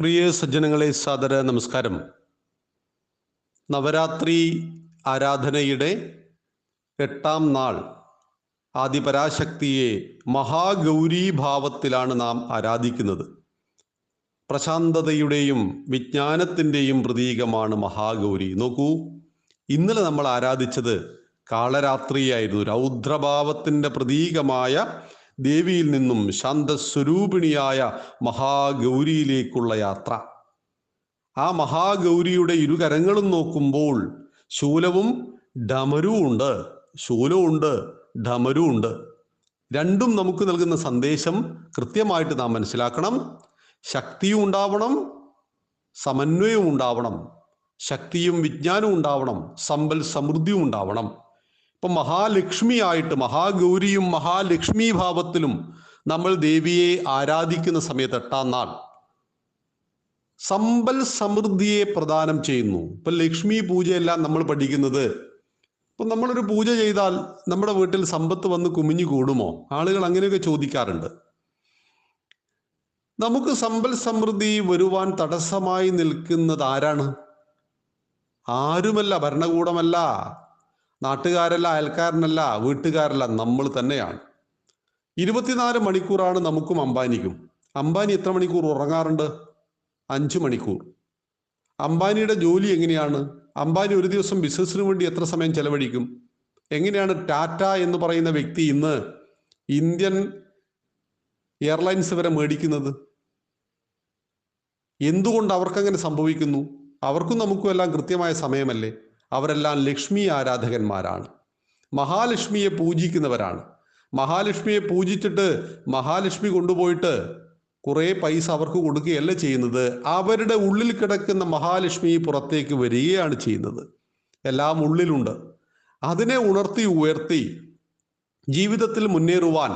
പ്രിയ സജ്ജനങ്ങളെ സാദര നമസ്കാരം. നവരാത്രി ആരാധനയുടെ എട്ടാം നാൾ ആദിപരാശക്തിയെ മഹാഗൗരീഭാവത്തിലാണ് നാം ആരാധിക്കുന്നത്. പ്രശാന്തതയുടെയും വിജ്ഞാനത്തിന്റെയും പ്രതീകമാണ് മഹാഗൗരി. നോക്കൂ ഇന്നലെ നമ്മൾ ആരാധിച്ചത് കാളരാത്രിയായിരുന്നു. രൗദ്രഭാവത്തിന്റെ പ്രതീകമായ ദേവിയിൽ നിന്നും ശാന്തസ്വരൂപിണിയായ മഹാഗൗരിയിലേക്കുള്ള യാത്ര. ആ മഹാഗൗരിയുടെ ഇരുകരങ്ങളും നോക്കുമ്പോൾ ശൂലവും ഡമരുവും ഉണ്ട്. ശൂലവുമുണ്ട് ഉണ്ട്. രണ്ടും നമുക്ക് നൽകുന്ന സന്ദേശം കൃത്യമായിട്ട് നാം മനസ്സിലാക്കണം. ശക്തിയും ഉണ്ടാവണം സമന്വയവും ഉണ്ടാവണം. ശക്തിയും വിജ്ഞാനവും ഉണ്ടാവണം സമ്പൽ സമൃദ്ധിയും ഉണ്ടാവണം. ഇപ്പൊ മഹാലക്ഷ്മിയായിട്ട് മഹാഗൗരിയും മഹാലക്ഷ്മി ഭാവത്തിലും നമ്മൾ ദേവിയെ ആരാധിക്കുന്ന സമയത്ത് എട്ടാം നാൾ സമ്പൽ സമൃദ്ധിയെ പ്രദാനം ചെയ്യുന്നു. ഇപ്പൊ ലക്ഷ്മി പൂജയെല്ലാം നമ്മൾ പഠിക്കുന്നത്. ഇപ്പൊ നമ്മളൊരു പൂജ ചെയ്താൽ നമ്മുടെ വീട്ടിൽ സമ്പത്ത് വന്ന് കുമിഞ്ഞു കൂടുമോ? ആളുകൾ അങ്ങനെയൊക്കെ ചോദിക്കാറുണ്ട്. നമുക്ക് സമ്പൽ സമൃദ്ധി വരുവാൻ തടസ്സമായി നിൽക്കുന്നത് ആരാണ്? ആരുമല്ല ഭരണകൂടമല്ല. നാട്ടുകാരല്ല അയൽക്കാരനല്ല വീട്ടുകാരല്ല നമ്മൾ തന്നെയാണ്. ഇരുപത്തിനാല് മണിക്കൂറാണ് നമുക്കും അംബാനിക്കും. അംബാനി എത്ര മണിക്കൂർ ഉറങ്ങാറുണ്ട്? അഞ്ച് മണിക്കൂർ. അംബാനിയുടെ ജോലി എങ്ങനെയാണ്? അംബാനി ഒരു ദിവസം ബിസിനസ്സിന് വേണ്ടി എത്ര സമയം ചെലവഴിക്കും? എങ്ങനെയാണ് ടാറ്റ എന്ന് പറയുന്ന വ്യക്തി ഇന്ന് ഇന്ത്യൻ എയർലൈൻസ് വരെ മേടിക്കുന്നത്? എന്തുകൊണ്ട് അവർക്കങ്ങനെ സംഭവിക്കുന്നു? അവർക്കും നമുക്കും എല്ലാം കൃത്യമായ സമയമല്ലേ? അവരെല്ലാം ലക്ഷ്മി ആരാധകന്മാരാണ്. മഹാലക്ഷ്മിയെ പൂജിക്കുന്നവരാണ്. മഹാലക്ഷ്മിയെ പൂജിച്ചിട്ട് മഹാലക്ഷ്മി കൊണ്ടുപോയിട്ട് കുറേ പൈസ അവർക്ക് കൊടുക്കുകയല്ല ചെയ്യുന്നത്. അവരുടെ ഉള്ളിൽ കിടക്കുന്ന മഹാലക്ഷ്മി പുറത്തേക്ക് വരികയാണ് ചെയ്യുന്നത്. എല്ലാം ഉള്ളിലുണ്ട്. അതിനെ ഉണർത്തി ഉയർത്തി ജീവിതത്തിൽ മുന്നേറുവാൻ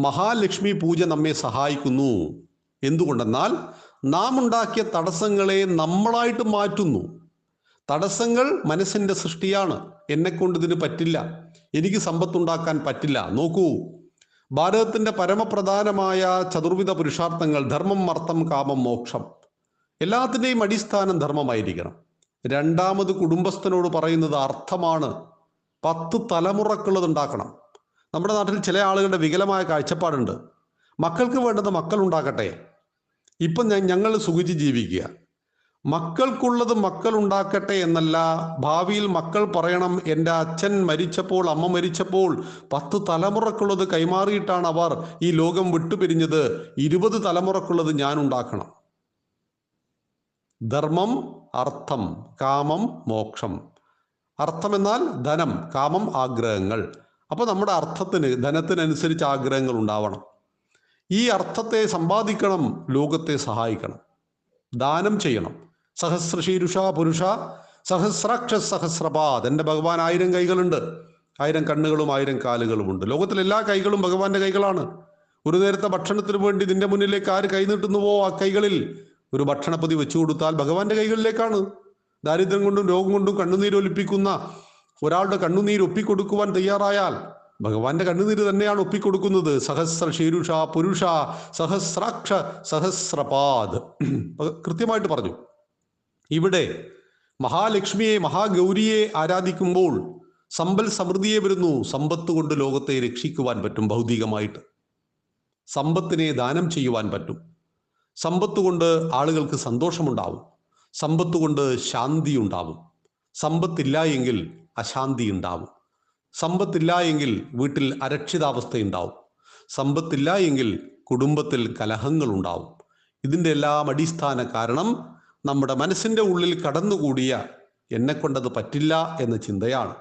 മഹാലക്ഷ്മി പൂജ നമ്മെ സഹായിക്കുന്നു. എന്തുകൊണ്ടെന്നാൽ നാം ഉണ്ടാക്കിയ തടസ്സങ്ങളെ നമ്മളായിട്ട് മാറ്റുന്നു. തടസ്സങ്ങൾ മനസ്സിന്റെ സൃഷ്ടിയാണ്. എന്നെ കൊണ്ട് ഇതിന് പറ്റില്ല. എനിക്ക് സമ്പത്തുണ്ടാക്കാൻ പറ്റില്ല. നോക്കൂ. ഭാരതത്തിന്റെ പരമപ്രധാനമായ ചതുർവിധ പുരുഷാർത്ഥങ്ങൾ ധർമ്മം അർത്ഥം കാമം മോക്ഷം. എല്ലാത്തിന്റെയും അടിസ്ഥാനം ധർമ്മമായിരിക്കണം. രണ്ടാമത് കുടുംബസ്ഥനോട് പറയുന്നത് അർത്ഥമാണ്. പത്ത് തലമുറക്കുള്ളത് ഉണ്ടാക്കണം നമ്മുടെ നാട്ടിൽ ചില ആളുകളുടെ വികലമായ കാഴ്ചപ്പാടുണ്ട്. മക്കൾക്ക് വേണ്ടത് മക്കൾ ഉണ്ടാക്കട്ടെ ഇപ്പം ഞങ്ങൾ സുഖിച്ച് ജീവിക്കുക. മക്കൾക്കുള്ളത് മക്കൾ ഉണ്ടാക്കട്ടെ എന്നല്ല. ഭാവിയിൽ മക്കൾ പറയണം എന്റെ അച്ഛൻ മരിച്ചപ്പോൾ അമ്മ മരിച്ചപ്പോൾ പത്ത് തലമുറക്കുള്ളത് കൈമാറിയിട്ടാണ് അവർ ഈ ലോകം വിട്ടുപിരിഞ്ഞത്. ഇരുപത് തലമുറക്കുള്ളത് ഞാൻ ഉണ്ടാക്കണം. ധർമ്മം അർത്ഥം കാമം മോക്ഷം. അർത്ഥം എന്നാൽ ധനം കാമം ആഗ്രഹങ്ങൾ. അപ്പൊ നമ്മുടെ അർത്ഥത്തിന് ധനത്തിനനുസരിച്ച് ആഗ്രഹങ്ങൾ ഉണ്ടാവണം. ഈ അർത്ഥത്തെ സമ്പാദിക്കണം ലോകത്തെ സഹായിക്കണം. ദാനം ചെയ്യണം. സഹസ്രശീരുഷ പുരുഷ സഹസ്രാക്ഷ സഹസ്രപാദ്. എന്റെ ഭഗവാൻ ആയിരം കൈകളുണ്ട്. ആയിരം കണ്ണുകളും ആയിരം കാലുകളുമുണ്ട്. ലോകത്തിലെ എല്ലാ കൈകളും ഭഗവാന്റെ കൈകളാണ്. ഒരു നേരത്തെ ഭക്ഷണത്തിന് വേണ്ടി നിന്റെ മുന്നിലേക്ക് ആര് കൈ നീട്ടുന്നുവോ ആ കൈകളിൽ ഒരു ഭക്ഷണപ്പൊതി വെച്ചു കൊടുത്താൽ ഭഗവാന്റെ കൈകളിലേക്കാണ്. ദാരിദ്ര്യം കൊണ്ടും രോഗം കൊണ്ടും കണ്ണുനീര് ഒലിപ്പിക്കുന്ന ഒരാളുടെ കണ്ണുനീര് ഒപ്പിക്കൊടുക്കുവാൻ തയ്യാറായാൽ ഭഗവാന്റെ കണ്ണുനീര് തന്നെയാണ് ഒപ്പിക്കൊടുക്കുന്നത്. സഹസ്ര ശീരുഷ പുരുഷ സഹസ്രാക്ഷ സഹസ്രപാദ്. കൃത്യമായിട്ട് പറഞ്ഞു. ഇവിടെ മഹാലക്ഷ്മിയെ മഹാഗൗരിയെ ആരാധിക്കുമ്പോൾ സമ്പൽ സമൃദ്ധിയെ വരുന്നു. സമ്പത്ത് കൊണ്ട് ലോകത്തെ രക്ഷിക്കുവാൻ പറ്റും ഭൗതികമായിട്ട്. സമ്പത്തിനെ ദാനം ചെയ്യുവാൻ പറ്റും. സമ്പത്ത് കൊണ്ട് ആളുകൾക്ക് സന്തോഷമുണ്ടാവും. സമ്പത്ത് കൊണ്ട് ശാന്തി ഉണ്ടാവും. സമ്പത്തില്ല എങ്കിൽ അശാന്തി ഉണ്ടാവും. സമ്പത്തില്ല എങ്കിൽ വീട്ടിൽ അരക്ഷിതാവസ്ഥ ഉണ്ടാവും സമ്പത്തില്ല എങ്കിൽ കുടുംബത്തിൽ കലഹങ്ങൾ ഉണ്ടാവും ഇതിന്റെ എല്ലാം അടിസ്ഥാന കാരണം നമ്മുടെ മനസ്സിന്റെ ഉള്ളിൽ കടന്നുകൂടിയ എന്നെ കൊണ്ടത് പറ്റില്ല എന്ന ചിന്തയാണ്.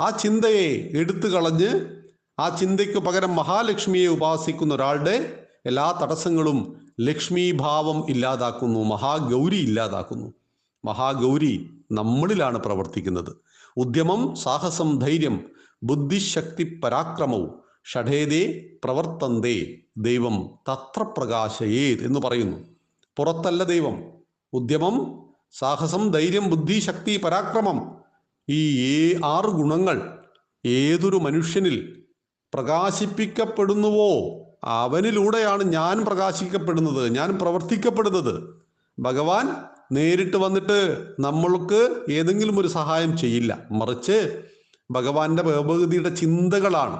ആ ചിന്തയെ എടുത്തു കളഞ്ഞ് ആ ചിന്തയ്ക്ക് പകരം മഹാലക്ഷ്മിയെ ഉപാസിക്കുന്ന ഒരാളുടെ എല്ലാ തടസ്സങ്ങളും ലക്ഷ്മി ഭാവം ഇല്ലാതാക്കുന്നു മഹാഗൗരി ഇല്ലാതാക്കുന്നു. മഹാഗൗരി നമ്മളിലാണ് പ്രവർത്തിക്കുന്നത്. ഉദ്യമം സാഹസം ധൈര്യം ബുദ്ധിശക്തി പരാക്രമവും ഷഠേതേ പ്രവർത്തന്തേ ദൈവം തത്ര പ്രകാശയേത് എന്ന് പറയുന്നു. പുറത്തല്ല ദൈവം ഉദ്യമം സാഹസം ധൈര്യം ബുദ്ധി ശക്തി പരാക്രമം ഈ ഏ ആറ് ഗുണങ്ങൾ ഏതൊരു മനുഷ്യനിൽ പ്രകാശിപ്പിക്കപ്പെടുന്നുവോ അവനിലൂടെയാണ് ഞാൻ പ്രകാശിക്കപ്പെടുന്നത് ഞാൻ പ്രവർത്തിക്കപ്പെടുന്നത്. ഭഗവാൻ നേരിട്ട് വന്നിട്ട് നമ്മൾക്ക് ഏതെങ്കിലും ഒരു സഹായം ചെയ്യില്ല. മറിച്ച് ഭഗവാന്റെ ഭഗവതിയുടെ ചിന്തകളാണ്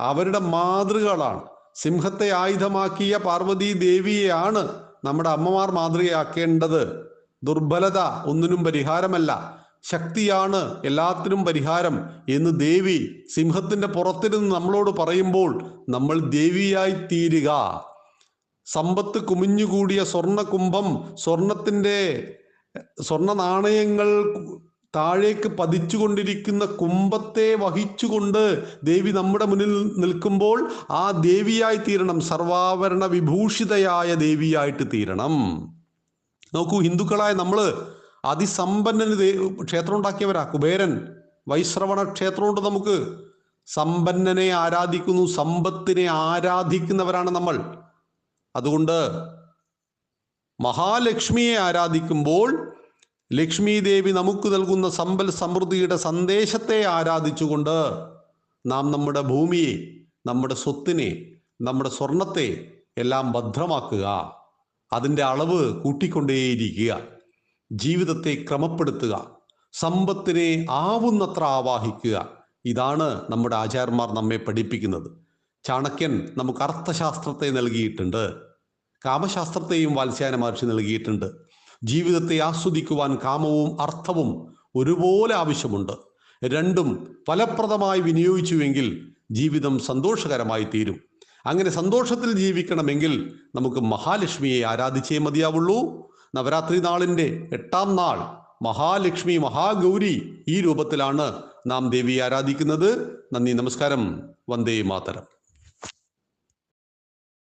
അവരുടെ മാതൃകകളാണ് സിംഹത്തെ ആയുധമാക്കിയ പാർവതി ദേവിയെയാണ് നമ്മുടെ അമ്മമാർ മാതൃകയാക്കേണ്ടത് ദുർബലത ഒന്നിനും പരിഹാരമല്ല. ശക്തിയാണ് എല്ലാത്തിനും പരിഹാരം എന്ന് ദേവി സിംഹത്തിന്റെ പുറത്തിരുന്ന് നമ്മളോട് പറയുമ്പോൾ നമ്മൾ ദേവിയായി തീരുക. സമ്പത്ത് കുമിഞ്ഞുകൂടിയ സ്വർണ കുംഭം സ്വർണത്തിന്റെ സ്വർണ നാണയങ്ങൾ താഴേക്ക് പതിച്ചുകൊണ്ടിരിക്കുന്ന കുംഭത്തെ വഹിച്ചുകൊണ്ട് ദേവി നമ്മുടെ മുന്നിൽ നിൽക്കുമ്പോൾ ആ ദേവിയായി തീരണം സർവാഭരണ വിഭൂഷിതയായ ദേവിയായിട്ട് തീരണം. നോക്കൂ ഹിന്ദുക്കളായ നമ്മൾ അതിസമ്പന്നന് ക്ഷേത്രം ഉണ്ടാക്കിയവരാ കുബേരൻ. വൈശ്രവണ ക്ഷേത്രമുണ്ട് നമുക്ക്. സമ്പന്നനെ ആരാധിക്കുന്നു സമ്പത്തിനെ ആരാധിക്കുന്നവരാണ് നമ്മൾ. അതുകൊണ്ട് മഹാലക്ഷ്മിയെ ആരാധിക്കുമ്പോൾ ലക്ഷ്മി ദേവി നമുക്ക് നൽകുന്ന സമ്പൽ സമൃദ്ധിയുടെ സന്ദേശത്തെ ആരാധിച്ചുകൊണ്ട് നാം നമ്മുടെ ഭൂമിയെ നമ്മുടെ സ്വത്തിനെ നമ്മുടെ സ്വർണത്തെ എല്ലാം ഭദ്രമാക്കുക. അതിന്റെ അളവ് കൂട്ടിക്കൊണ്ടേയിരിക്കുക. ജീവിതത്തെ ക്രമപ്പെടുത്തുക. സമ്പത്തിനെ ആവുന്നത്ര ആവാഹിക്കുക. ഇതാണ് നമ്മുടെ ആചാര്യന്മാർ നമ്മെ പഠിപ്പിക്കുന്നത്. ചാണക്യൻ നമുക്ക് അർത്ഥശാസ്ത്രത്തെ നൽകിയിട്ടുണ്ട്. കാമശാസ്ത്രത്തെയും വാത്സ്യാന മഹർഷി നൽകിയിട്ടുണ്ട്. ജീവിതത്തെ ആസ്വദിക്കുവാൻ കാമവും അർത്ഥവും ഒരുപോലെ ആവശ്യമുണ്ട്. രണ്ടും ഫലപ്രദമായി വിനിയോഗിച്ചുവെങ്കിൽ ജീവിതം സന്തോഷകരമായി തീരും. അങ്ങനെ സന്തോഷത്തിൽ ജീവിക്കണമെങ്കിൽ നമുക്ക് മഹാലക്ഷ്മിയെ ആരാധിച്ചേ മതിയാവുള്ളൂ. നവരാത്രി നാളിന്റെ എട്ടാം നാൾ മഹാലക്ഷ്മി മഹാഗൗരി ഈ രൂപത്തിലാണ് നാം ദേവിയെ ആരാധിക്കുന്നത്. നന്ദി നമസ്കാരം. വന്ദേ മാതരം.